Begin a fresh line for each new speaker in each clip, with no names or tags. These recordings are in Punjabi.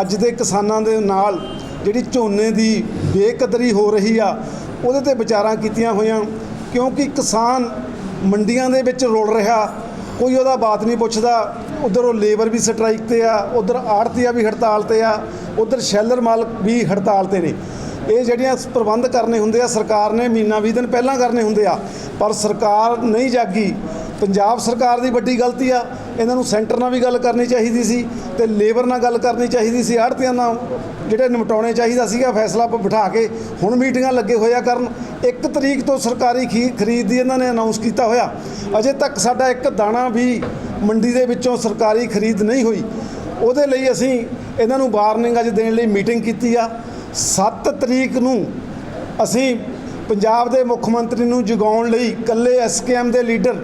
ਅੱਜ ਦੇ ਕਿਸਾਨਾਂ ਦੇ ਨਾਲ ਜਿਹੜੀ ਝੋਨੇ ਦੀ ਬੇਕਦਰੀ ਹੋ ਰਹੀ ਆ, ਉਹਦੇ ਤੇ ਵਿਚਾਰਾਂ ਕੀਤੀਆਂ ਹੋਈਆਂ। ਕਿਉਂਕਿ ਕਿਸਾਨ ਮੰਡੀਆਂ ਦੇ ਵਿੱਚ ਰੁਲ ਰਿਹਾ, ਕੋਈ ਉਹਦਾ ਬਾਤ ਨਹੀਂ ਪੁੱਛਦਾ। ਉਧਰ ਉਹ ਲੇਬਰ ਵੀ ਸਟ੍ਰਾਈਕ ਤੇ ਆ, ਉਧਰ ਆੜਤੀਆ ਵੀ ਹੜਤਾਲ ਤੇ ਆ, ਉਧਰ ਸ਼ੈਲਰ ਮਾਲਕ ਵੀ ਹੜਤਾਲ ਤੇ ਨੇ। ਇਹ ਜਿਹੜੀਆਂ ਪ੍ਰਬੰਧ ਕਰਨੇ ਹੁੰਦੇ ਆ, ਸਰਕਾਰ ਨੇ ਮਹੀਨਾ 20 ਦਿਨ ਪਹਿਲਾਂ ਕਰਨੇ ਹੁੰਦੇ ਆ, ਪਰ ਸਰਕਾਰ ਨਹੀਂ ਜਾਗੀ। ਪੰਜਾਬ ਸਰਕਾਰ ਦੀ ਵੱਡੀ ਗਲਤੀ ਆ ਇਹਨਾਂ ਨੂੰ ਸੈਂਟਰ ਨਾਲ ਵੀ ਗੱਲ ਕਰਨੀ ਚਾਹੀਦੀ ਸੀ ਤੇ ਲੇਬਰ ਨਾਲ ਗੱਲ ਕਰਨੀ ਚਾਹੀਦੀ ਸੀ ਆੜਤੀਆਂ ਨਾਲ ਜਿਹੜੇ ਨਿਪਟਾਉਣੇ ਚਾਹੀਦਾ ਸੀਗਾ, ਫੈਸਲਾ ਬਿਠਾ ਕੇ ਹੁਣ ਮੀਟਿੰਗਾਂ ਲੱਗੇ ਹੋਇਆ ਕਰਨ। ਇੱਕ ਤਰੀਕ ਤੋਂ ਸਰਕਾਰੀ ਖੀ- ਖਰੀਦ ਦੀ ਇਹਨਾਂ ਨੇ ਅਨਾਉਂਸ ਕੀਤਾ ਹੋਇਆ। ਅਜੇ ਤੱਕ ਸਾਡਾ ਇੱਕ ਦਾਣਾ ਵੀ ਮੰਡੀ ਦੇ ਵਿੱਚੋਂ ਸਰਕਾਰੀ ਖਰੀਦ ਨਹੀਂ ਹੋਈ। ਉਹਦੇ ਲਈ ਅਸੀਂ ਇਹਨਾਂ ਨੂੰ ਵਾਰਨਿੰਗ ਅੱਜ ਦੇਣ ਲਈ ਮੀਟਿੰਗ ਕੀਤੀ ਆ। 7 ਤਰੀਕ ਨੂੰ ਅਸੀਂ ਪੰਜਾਬ ਦੇ ਮੁੱਖ ਮੰਤਰੀ ਨੂੰ ਜਗਾਉਣ ਲਈ ਇਕੱਲੇ ਐਸਕੇਐਮ ਦੇ ਲੀਡਰ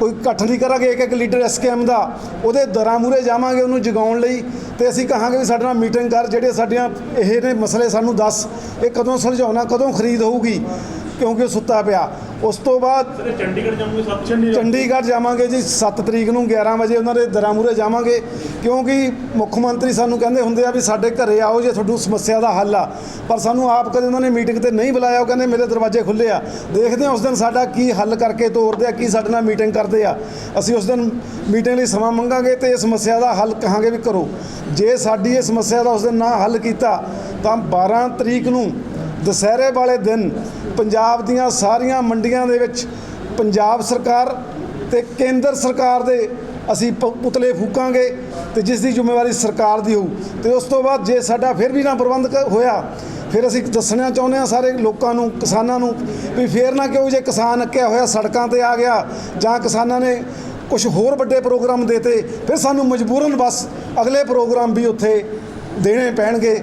ਕੋਈ ਇਕੱਠ ਨਹੀਂ ਕਰਾਂਗੇ ਇੱਕ ਇੱਕ ਲੀਡਰ ਐਸਕੇਐਮ ਦਾ, ਉਹਦੇ ਦਰਾਂ ਮੂਰੇ ਜਾਵਾਂਗੇ ਉਹਨੂੰ ਜਗਾਉਣ ਲਈ ਤੇ ਅਸੀਂ ਕਹਾਂਗੇ ਵੀ ਸਾਡੇ ਨਾਲ ਮੀਟਿੰਗ ਕਰ, ਜਿਹੜੇ ਸਾਡੀਆਂ ਇਹ ਨੇ ਮਸਲੇ ਸਾਨੂੰ ਦੱਸ, ਇਹ ਕਦੋਂ ਸੁਲਝਾਉਣਾ, ਕਦੋਂ ਖਰੀਦ ਹੋਊਗੀ, ਕਿਉਂਕਿ ਉਹ ਸੁੱਤਾ ਪਿਆ। ਉਸ ਤੋਂ ਬਾਅਦ
ਚੰਡੀਗੜ੍ਹ ਸਭ ਚੰਡੀਗੜ੍ਹ।
ਚੰਡੀਗੜ੍ਹ ਜਾਵਾਂਗੇ ਜੀ 7 ਤਰੀਕ ਨੂੰ 11 ਵਜੇ ਉਹਨਾਂ ਦੇ ਦਰਾਂ ਮੂਰੇ ਜਾਵਾਂਗੇ। ਕਿਉਂਕਿ ਮੁੱਖ ਮੰਤਰੀ ਸਾਨੂੰ ਕਹਿੰਦੇ ਹੁੰਦੇ ਆ ਵੀ ਸਾਡੇ ਘਰੇ ਆਓ ਜੇ ਤੁਹਾਨੂੰ ਸਮੱਸਿਆ ਦਾ ਹੱਲ ਆ। ਪਰ ਸਾਨੂੰ ਆਪ ਕਦੇ ਉਹਨਾਂ ਨੇ ਮੀਟਿੰਗ ਤੇ ਨਹੀਂ ਬੁਲਾਇਆ ਉਹ ਕਹਿੰਦੇ ਮੇਰੇ ਦਰਵਾਜ਼ੇ ਖੁੱਲੇ ਆ। ਦੇਖਦੇ ਹਾਂ ਉਸ ਦਿਨ ਸਾਡਾ ਕੀ ਹੱਲ ਕਰਕੇ ਤੋਰਦੇ ਆ ਕੀ ਸਾਡੇ ਨਾਲ ਮੀਟਿੰਗ ਕਰਦੇ ਆ। ਅਸੀਂ ਉਸ ਦਿਨ ਮੀਟਿੰਗ ਲਈ ਸਮਾਂ ਮੰਗਾਂਗੇ ਤੇ ਇਸ ਸਮੱਸਿਆ ਦਾ ਹੱਲ ਕਹਾਂਗੇ ਵੀ ਕਰੋ। ਜੇ ਸਾਡੀ ਇਹ ਸਮੱਸਿਆ ਦਾ ਉਸ ਦਿਨ ਨਾ ਹੱਲ ਕੀਤਾ ਤਾਂ 12 ਤਰੀਕ ਨੂੰ ਦੁਸਹਿਰੇ ਵਾਲੇ ਦਿਨ ਪੰਜਾਬ ਦੀਆਂ ਸਾਰੀਆਂ ਮੰਡੀਆਂ ਦੇ ਵਿੱਚ ਪੰਜਾਬ ਸਰਕਾਰ ਤੇ ਕੇਂਦਰ ਸਰਕਾਰ ਦੇ ਅਸੀਂ ਪ- ਪੁਤਲੇ ਫੂਕਾਂਗੇ ਤੇ ਜਿਸ ਦੀ ਜ਼ਿੰਮੇਵਾਰੀ ਸਰਕਾਰ ਦੀ ਹੋਊ। ਤੇ ਉਸ ਤੋਂ ਬਾਅਦ ਜੇ ਸਾਡਾ ਫਿਰ ਵੀ ਨਾ ਪ੍ਰਬੰਧ ਹੋਇਆ, ਫਿਰ ਅਸੀਂ ਦੱਸਣਾ ਚਾਹੁੰਦੇ ਹਾਂ ਸਾਰੇ ਲੋਕਾਂ ਨੂੰ, ਕਿਸਾਨਾਂ ਨੂੰ ਵੀ ਫੇਰ ਨਾ ਕਿਉਂ ਜੇ ਕਿਸਾਨ ਅੱਕਿਆ ਹੋਇਆ ਸੜਕਾਂ ਤੇ ਆ ਗਿਆ ਜਾਂ ਕਿਸਾਨਾਂ ਨੇ ਕੁਝ ਹੋਰ ਵੱਡੇ ਪ੍ਰੋਗਰਾਮ ਦੇਤੇ, ਫਿਰ ਸਾਨੂੰ ਮਜਬੂਰਨ ਬਸ ਅਗਲੇ ਪ੍ਰੋਗਰਾਮ ਵੀ ਉੱਥੇ ਦੇਣੇ ਪੈਣਗੇ।